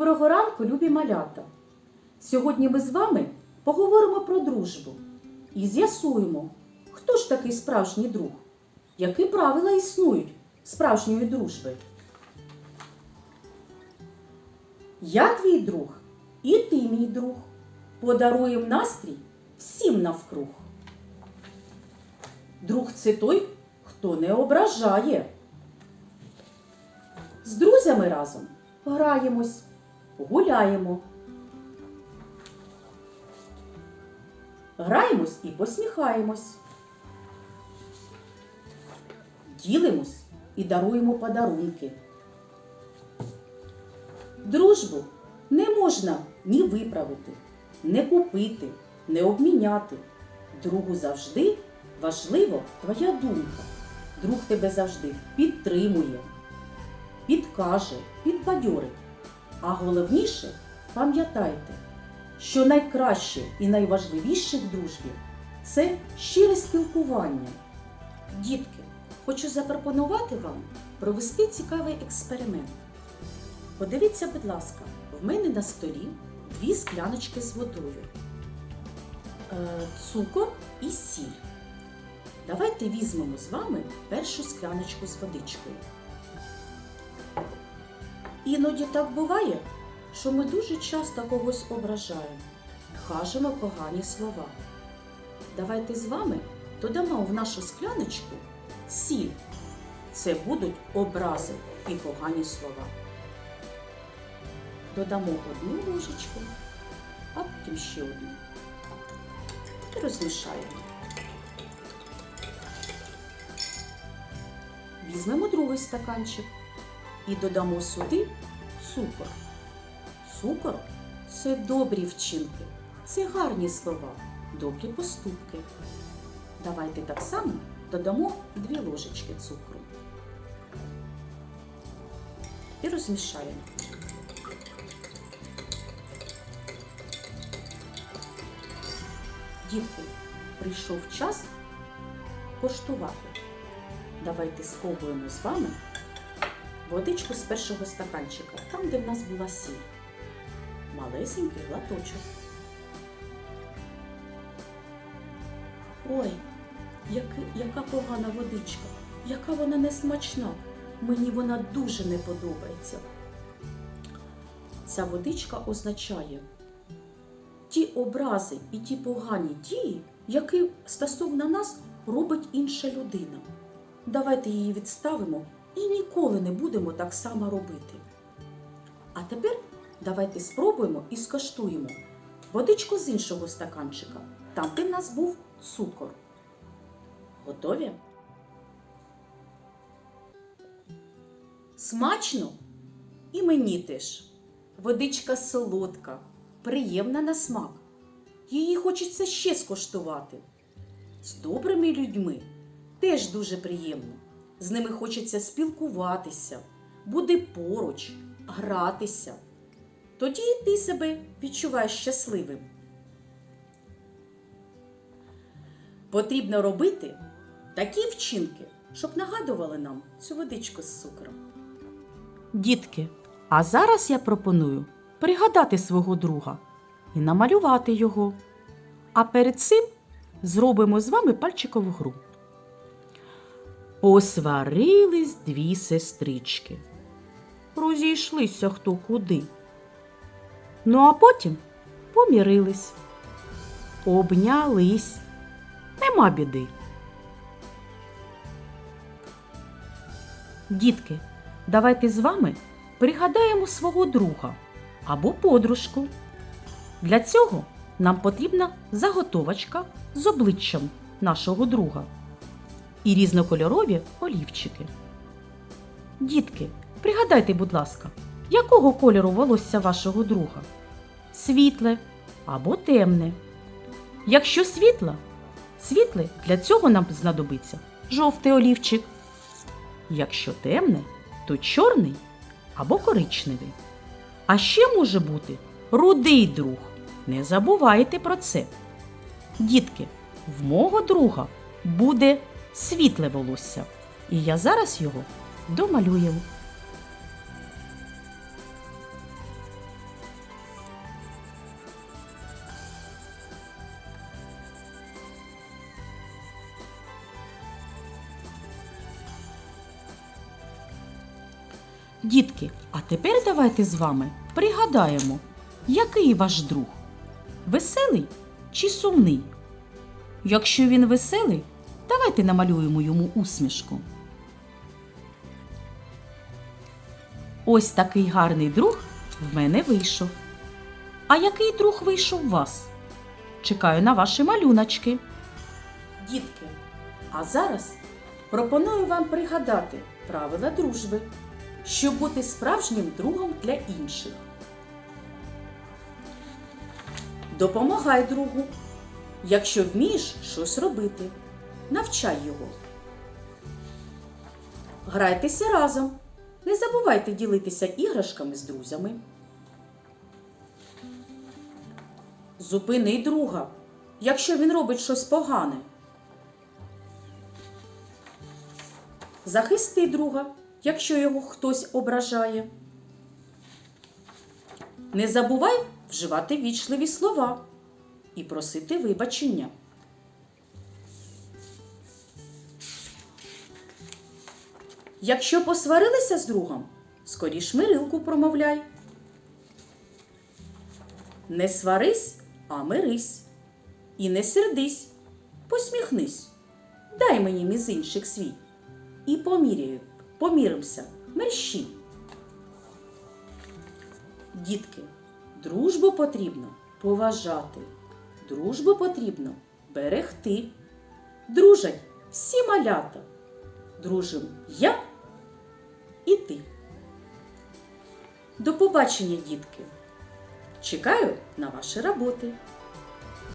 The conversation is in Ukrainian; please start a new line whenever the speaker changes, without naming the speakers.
Доброго ранку, любі малята! Сьогодні ми з вами поговоримо про дружбу і з'ясуємо, хто ж такий справжній друг, які правила існують справжньої дружби. Я твій друг, і ти мій друг. Подаруєм настрій всім навкруг. Друг це той, хто не ображає. З друзями разом граємось, гуляємо. Граємось і посміхаємось. Ділимось і даруємо подарунки. Дружбу не можна ні виправити, не купити, не обміняти. Другу завжди важлива твоя думка. Друг тебе завжди підтримує, підкаже, підбадьорить. А головніше пам'ятайте, що найкраще і найважливіше в дружбі це щире спілкування. Дітки, хочу запропонувати вам провести цікавий експеримент. Подивіться, будь ласка, в мене на столі дві скляночки з водою, Е, цукор і сіль. Давайте візьмемо з вами першу скляночку з водичкою. Іноді так буває, що ми дуже часто когось ображаємо, кажемо погані слова. Давайте з вами додамо в нашу скляночку сіль. Це будуть образи і погані слова. Додамо одну ложечку, а потім ще одну. І розмішаємо. Візьмемо другий стаканчик і додамо сюди цукор. Цукор це добрі вчинки, це гарні слова, добрі поступки. Давайте так само додамо дві ложечки цукру. І розмішаємо. Дітки, прийшов час коштувати. Давайте спробуємо з вами водичку з першого стаканчика, там, де в нас була сіль. Малесенький глаточок. Ой, яки, яка погана водичка, яка вона несмачна. Мені вона дуже не подобається. Ця водичка означає ті образи і ті погані дії, які стосовно нас робить інша людина. Давайте її відставимо і ніколи не будемо так само робити. А тепер давайте спробуємо і скаштуємо водичку з іншого стаканчика, там, де в нас був цукор. Готові? Смачно? І мені теж. Водичка солодка, приємна на смак. Її хочеться ще скоштувати. З добрими людьми теж дуже приємно. З ними хочеться спілкуватися, бути поруч, гратися. Тоді ти себе відчуваєш щасливим. Потрібно робити такі вчинки, щоб нагадували нам цю водичку з цукром. Дітки, а зараз я пропоную пригадати свого друга і намалювати його. А перед цим зробимо з вами пальчикову гру. Посварились дві сестрички. Розійшлися хто куди. Ну а потім помірились, обнялись. Нема біди. Дітки, давайте з вами пригадаємо свого друга або подружку. Для цього нам потрібна заготовочка з обличчям нашого друга і різнокольорові олівчики. Дітки, пригадайте, будь ласка, якого кольору волосся вашого друга? Світле або темне. Якщо світле, світле для цього нам знадобиться жовтий олівчик. Якщо темне, то чорний або коричневий. А ще може бути рудий друг. Не забувайте про це. Дітки, в мого друга буде світле волосся. І я зараз його домалюю. Дітки, а тепер давайте з вами пригадаємо, який ваш друг веселий чи сумний? Якщо він веселий, давайте намалюємо йому усмішку. Ось такий гарний друг в мене вийшов. А який друг вийшов у вас? Чекаю на ваші малюночки. Дітки, а зараз пропоную вам пригадати правила дружби, щоб бути справжнім другом для інших. Допомагай другу. Якщо вмієш щось робити, навчай його. Грайтеся разом. Не забувайте ділитися іграшками з друзями. Зупини друга, якщо він робить щось погане. Захисти друга, якщо його хтось ображає. Не забувай вживати вічливі слова і просити вибачення. Якщо посварилися з другом, скоріш мирилку промовляй. Не сварись, а мирись. І не сердись, посміхнись. Дай мені мізинчик свій. І поміряю, поміримося, мерщі. Дітки, дружбу потрібно поважати, дружбу потрібно берегти. Дружать всі малята. Дружим я і ти. До побачення, дітки! Чекаю на ваші роботи.